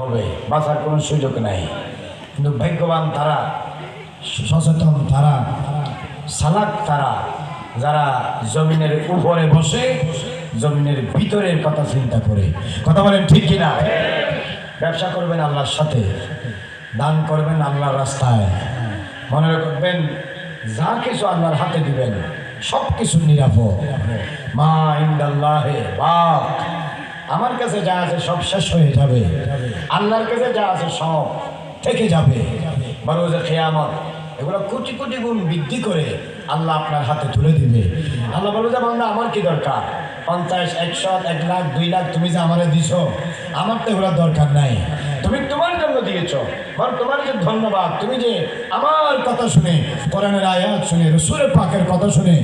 হবে, বাঁচার কোনো সুযোগ নাই। কিন্তু ভাগ্যবান তারা, সচেতন তারা সালাক তারা, যারা জমিনের উপরে বসে, জমিনের ভিতরের কথা চিন্তা করে। কথা বলেন ঠিক কিনা? ব্যবসা করবেন আল্লাহর সাথে, দান করবেন আল্লাহর রাস্তায়। মনে রাখবেন, যা কিছু আল্লাহর হাতে দিবেন সব কিছু নিরাপদ। মা ইন্দাল্লাহে বাপ আমার কাছে যা আছে সব শেষ হয়ে যাবে। আল্লাহর কাছে যা আছে সব থেকে যাবে। খেয়ে খেয়ামত এগুলো কোটি কোটি গুণ বৃদ্ধি করে আল্লাহ আপনার হাতে তুলে দিবে। আল্লাহ বলো যে বাংলা আমার কি দরকার? পঞ্চাশ, একশো, এক লাখ, দুই লাখ তুমি যে আমার দিছ, আমার তো এগুলো দরকার নাই। তুমি তোমার দিয়েছ বরং তোমার যে ধন্যবাদ, তুমি যে আমার কথা শুনে, কোরআনের আয়াত শুনে, রসুলের পাকের কথা শুনে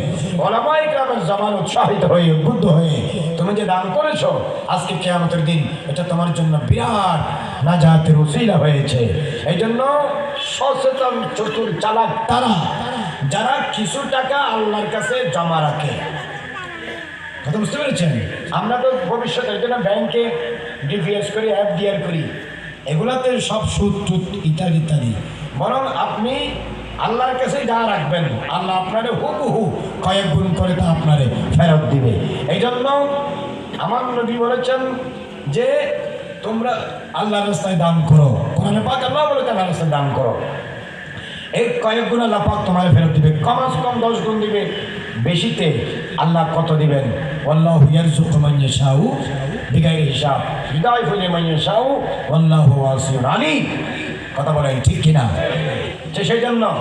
ওলামাই গ্রামের জমান উৎসাহিত হয়ে, উদ্বুদ্ধ হয়ে তুমি যে দান করেছ, আজকে কেয়ামতের দিন এটা তোমার জন্য বিরাট নাজাতের উসিলা হয়েছে। এই জন্য সচেতন, চতুর, চালাক তারা, যারা কিছু টাকা আল্লাহর কাছে জমা রাখে। কথা বুঝতে পেরেছেন? আমরা তো ভবিষ্যতে, এই জন্য ব্যাংকে ডিপিএস করি, এফডিআর করি। এগুলাতে সব সুদ, টুদ ইত্যাদি ইত্যাদি। বরং আপনি আল্লাহর কাছে যা রাখবেন, আল্লাহ আপনারে হুবহু কয়েক গুণ করে তা আপনারে ফেরত দিবে। এই জন্য আমার নবী বলেছেন যে, তোমরা আল্লাহ রাস্তায় দান করো। কোরআনে পাক আল্লাহ বলেছে আল্লাহর রাস্তায় দান করো। এই কয়েক গুণ আল্লাহ পাক তোমায় ফেরত দিবে কমাস কম দশ গুণ দিবে। বেশিতে আল্লাহ কত দিবেন? আল্লাহ ইয়ারজুক মান ইয়াশাউ বিগাইর হিসাব। হৃদয় ফুলে মান ইয়াশাউ আল্লাহু ওয়াসিউন আলিম। কথা বলেন ঠিক কিনা? যে সেই জন্য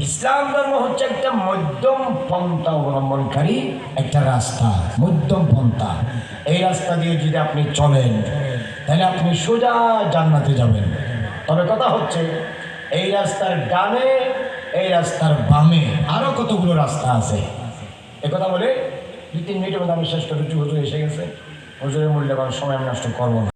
ইসলাম ধর্ম হচ্ছে একটা মধ্যম পন্থা অবলম্বনকারী একটা রাস্তা, মধ্যম পন্থা। এই রাস্তা দিয়ে যদি আপনি চলেন, তাহলে আপনি সোজা জান্নাতে যাবেন। তবে কথা হচ্ছে, এই রাস্তার ডানে, এই রাস্তার বামে আরও কতগুলো রাস্তা আছে? এ কথা বলে দু তিন মিনিটের মধ্যে আমি শেষ করে হুজুর এসে গেছে। হুজুরের মূল্যবান সময় আমি নষ্ট করব না।